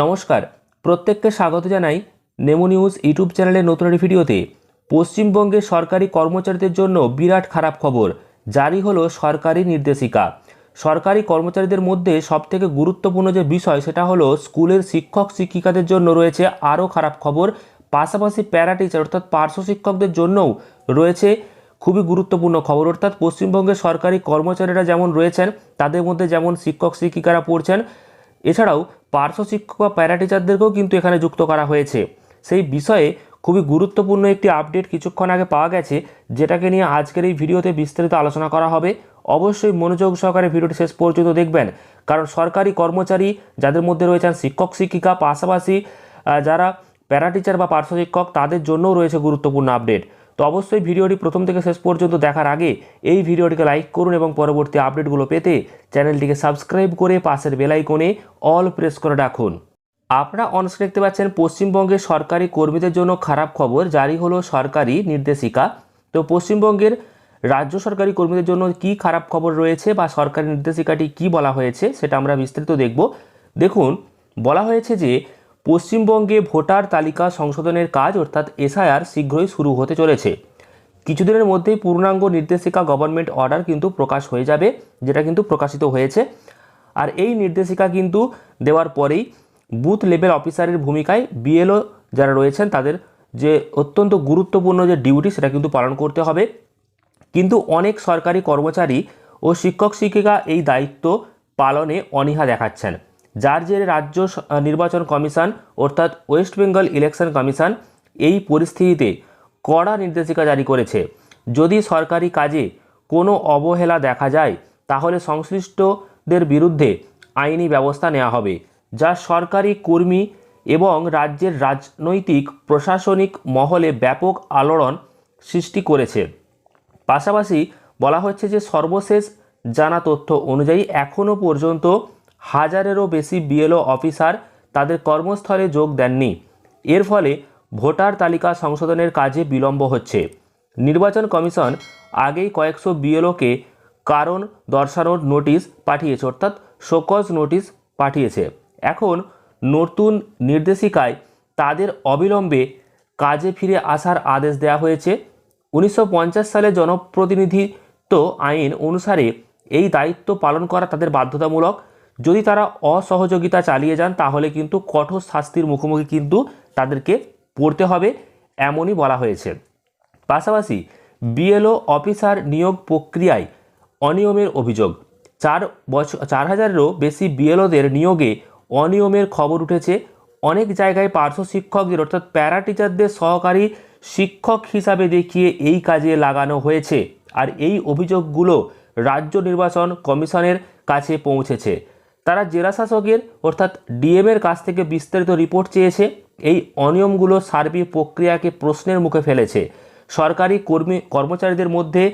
নমস্কার। প্রত্যেককে স্বাগত জানাই নেমো নিউজ ইউটিউব চ্যানেলের নতুন একটি ভিডিওতে। পশ্চিমবঙ্গের সরকারি কর্মচারীদের জন্য বিরাট খারাপ খবর, জারি হলো সরকারি নির্দেশিকা। সরকারি কর্মচারীদের মধ্যে সবথেকে গুরুত্বপূর্ণ যে বিষয়, সেটা হলো স্কুলের শিক্ষক, শিক্ষিকাদের জন্য রয়েছে আরও খারাপ খবর। পাশাপাশি প্যারা টিচার, অর্থাৎ পার্শ্ব শিক্ষকদের জন্যও রয়েছে খুবই গুরুত্বপূর্ণ খবর। অর্থাৎ পশ্চিমবঙ্গের সরকারি কর্মচারীরা যেমন রয়েছেন, তাদের মধ্যে যেমন শিক্ষক, শিক্ষিকারা পড়ছেন এছাড়াও পার্শ্ব শিক্ষক বা প্যারা টিচারদেরকেও কিন্তু এখানে যুক্ত করা হয়েছে। সেই বিষয়ে খুবই গুরুত্বপূর্ণ একটি আপডেট কিছুক্ষণ আগে পাওয়া গেছে, যেটাকে নিয়ে আজকের এই ভিডিওতে বিস্তারিত আলোচনা করা হবে। অবশ্যই মনোযোগ সহকারে ভিডিওটি শেষ পর্যন্ত দেখবেন। কারণ সরকারি কর্মচারী যাদের মধ্যে রয়েছেন শিক্ষক, শিক্ষিকা, পাশাপাশি যারা প্যারা টিচার বা পার্শ্ব শিক্ষক, তাদের জন্যও রয়েছে গুরুত্বপূর্ণ আপডেট। তো অবশ্যই ভিডিওটি প্রথম থেকে শেষ পর্যন্ত দেখার আগে এই ভিডিওটিকে লাইক করুন এবং পরবর্তী আপডেটগুলো পেতে চ্যানেলটিকে সাবস্ক্রাইব করে পাশের বেলাইকনে অল প্রেস করে রাখুন। আপনারা অনস্ক্রিন দেখতে পাচ্ছেন, পশ্চিমবঙ্গের সরকারি কর্মীদের জন্য খারাপ খবর, জারি হলো সরকারি নির্দেশিকা। তো পশ্চিমবঙ্গের রাজ্য সরকারি কর্মীদের জন্য কি খারাপ খবর রয়েছে বা সরকারি নির্দেশিকাটি কি বলা হয়েছে, সেটা আমরা বিস্তারিত দেখব। দেখুন, বলা হয়েছে যে পশ্চিমবঙ্গে ভোটার তালিকা সংশোধনের কাজ, অর্থাৎ এসআইআর, শীঘ্রই শুরু হতে চলেছে। কিছুদিনের মধ্যেই পূর্ণাঙ্গ নির্দেশিকা গভর্নমেন্ট অর্ডার কিন্তু প্রকাশ হয়ে যাবে, যেটা কিন্তু প্রকাশিত হয়েছে। আর এই নির্দেশিকা কিন্তু দেওয়ার পরেই বুথ লেভেল অফিসারের ভূমিকায় বিএলও যারা রয়েছেন, তাদের যে অত্যন্ত গুরুত্বপূর্ণ যে ডিউটি সেটা কিন্তু পালন করতে হবে। কিন্তু অনেক সরকারি কর্মচারী ও শিক্ষক শিক্ষিকা এই দায়িত্ব পালনে অনীহা দেখাচ্ছেন। যার জেরে রাজ্য নির্বাচন কমিশন অর্থাৎ ওয়েস্ট বেঙ্গল ইলেকশন কমিশন এই পরিস্থিতিতে কড়া নির্দেশিকা জারি করেছে। যদি সরকারি কাজে কোনো অবহেলা দেখা যায়, তাহলে সংশ্লিষ্টদের বিরুদ্ধে আইনি ব্যবস্থা নেওয়া হবে, যা সরকারি কর্মী এবং রাজ্যের রাজনৈতিক, প্রশাসনিক মহলে ব্যাপক আলোড়ন সৃষ্টি করেছে। পাশাপাশি বলা হচ্ছে যে সর্বশেষ জানা তথ্য অনুযায়ী এখনও পর্যন্ত হাজারেরও বেশি বিএলও অফিসার তাদের কর্মস্থলে যোগ দেননি। এর ফলে ভোটার তালিকা সংশোধনের কাজে বিলম্ব হচ্ছে। নির্বাচন কমিশন আগেই কয়েকশো বিএলওকে কারণ দর্শানোর নোটিশ পাঠিয়েছে, অর্থাৎ শোকজ নোটিশ পাঠিয়েছে। এখন নতুন নির্দেশিকায় তাদের অবিলম্বে কাজে ফিরে আসার আদেশ দেওয়া হয়েছে। উনিশশো পঞ্চাশ সালে জনপ্রতিনিধিত্ব আইন অনুসারে এই দায়িত্ব পালন করা তাদের বাধ্যতামূলক। যদি তারা অসহযোগিতা চালিয়ে যান, তাহলে কিন্তু কঠোর শাস্তির মুখোমুখি কিন্তু তাদেরকে পড়তে হবে, এমনই বলা হয়েছে। পাশাপাশি বিএলও অফিসার নিয়োগ প্রক্রিয়ায় অনিয়মের অভিযোগ। চার বছর চার হাজারেরও বেশি বিএলওদের নিয়োগে অনিয়মের খবর উঠেছে। অনেক জায়গায় পার্শ্ব শিক্ষকদের, অর্থাৎ প্যারা টিচারদের সহকারী শিক্ষক হিসাবে দেখিয়ে এই কাজে লাগানো হয়েছে। আর এই অভিযোগগুলো রাজ্য নির্বাচন কমিশনের কাছে পৌঁছেছে। তারা জেলা শাসকের, অর্থাৎ ডিএমের কাছ থেকে বিস্তারিত রিপোর্ট চেয়েছে। এই অনিয়মগুলো সার্বিক প্রক্রিয়াকে প্রশ্নের মুখে ফেলেছে। সরকারি কর্মী, কর্মচারীদের মধ্যে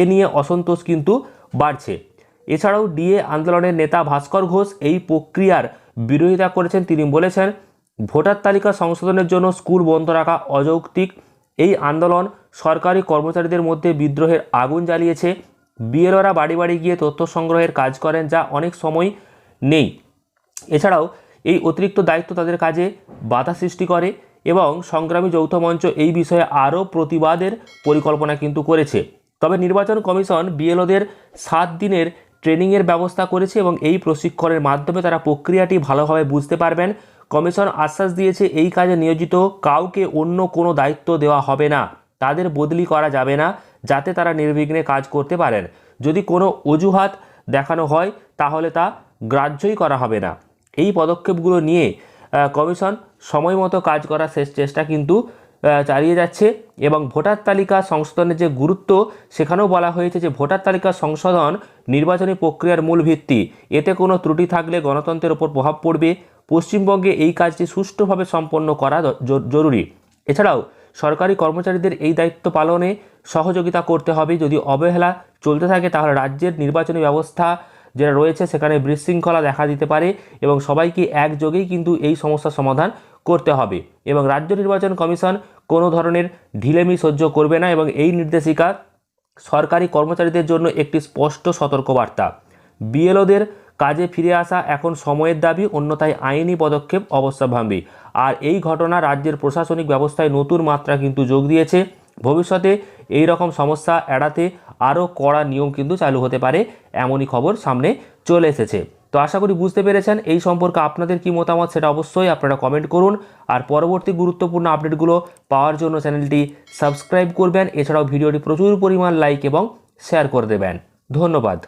এ নিয়ে অসন্তোষ কিন্তু বাড়ছে। এছাড়াও ডিএ আন্দোলনের নেতা ভাস্কর ঘোষ এই প্রক্রিয়ার বিরোধিতা করেছেন তিনি বলেছেন, ভোটার তালিকা সংশোধনের জন্য স্কুল বন্ধ রাখা অযৌক্তিক। এই আন্দোলন সরকারি কর্মচারীদের মধ্যে বিদ্রোহের আগুন জ্বালিয়েছে। বিএলওরা বাড়ি বাড়ি গিয়ে তথ্য সংগ্রহের কাজ করেন যা অনেক সময় নেই। এছাড়াও এই অতিরিক্ত দায়িত্ব তাদের কাজে বাধা সৃষ্টি করে এবং সংগ্রামী যৌথ মঞ্চ এই বিষয়ে আরও প্রতিবাদের পরিকল্পনা কিন্তু করেছে। তবে নির্বাচন কমিশন বিএলওদের সাত দিনের ট্রেনিংয়ের ব্যবস্থা করেছে এবং এই প্রশিক্ষণের মাধ্যমে তারা প্রক্রিয়াটি ভালোভাবে বুঝতে পারবেন। কমিশন আশ্বাস দিয়েছে, এই কাজে নিয়োজিত কাউকে অন্য কোনো দায়িত্ব দেওয়া হবে না। তাদের বদলি করা যাবে না, যাতে তারা নির্বিঘ্নে কাজ করতে পারেন। যদি কোনো অজুহাত দেখানো হয়, তাহলে তা গ্রাহ্যই করা হবে না। এই পদক্ষেপগুলো নিয়ে কমিশন সময় মতো কাজ করার শেষ চেষ্টা কিন্তু চালিয়ে যাচ্ছে এবং ভোটার তালিকা সংশোধনের যে গুরুত্ব, সেখানেও বলা হয়েছে যে ভোটার তালিকা সংশোধন নির্বাচনী প্রক্রিয়ার মূল ভিত্তি। এতে কোনো ত্রুটি থাকলে গণতন্ত্রের ওপর প্রভাব পড়বে। পশ্চিমবঙ্গে এই কাজটি সুষ্ঠুভাবে সম্পন্ন করা জরুরি। এছাড়াও সরকারি কর্মচারীদের এই দায়িত্ব পালনে সহযোগিতা করতে হবে। যদি অবহেলা চলতে থাকে, তাহলে রাজ্যের নির্বাচনী ব্যবস্থা যেটা রয়েছে, সেখানে বিশৃঙ্খলা দেখা দিতে পারে এবং সবাইকে একযোগেই কিন্তু এই সমস্যার সমাধান করতে হবে। এবং রাজ্য নির্বাচন কমিশন কোনো ধরনের ঢিলেমি সহ্য করবে না এবং এই নির্দেশিকা সরকারি কর্মচারীদের জন্য একটি স্পষ্ট সতর্কবার্তা। বিএলওদের কাজে ফিরে আসা এখন সময়ের দাবি, অন্যথায় আইনি পদক্ষেপ অবস্থাভাবী আর এই ঘটনা রাজ্যের প্রশাসনিক ব্যবস্থায় নতুন মাত্রা কিন্তু যোগ দিয়েছে। ভবিষ্যতে এই রকম সমস্যা এড়াতে আরও কড়া নিয়ম কিন্তু চালু হতে পারে, এমনই খবর সামনে চলে এসেছে। তো আশা করি বুঝতে পেরেছেন, এই সম্পর্কে আপনাদের কি মতামত সেটা অবশ্যই আপনারা কমেন্ট করুন। আর পরবর্তী গুরুত্বপূর্ণ আপডেটগুলো পাওয়ার জন্য চ্যানেলটি সাবস্ক্রাইব করবেন, এছাড়াও ভিডিওটি প্রচুর পরিমাণ লাইক এবং শেয়ার করে দেবেন। ধন্যবাদ।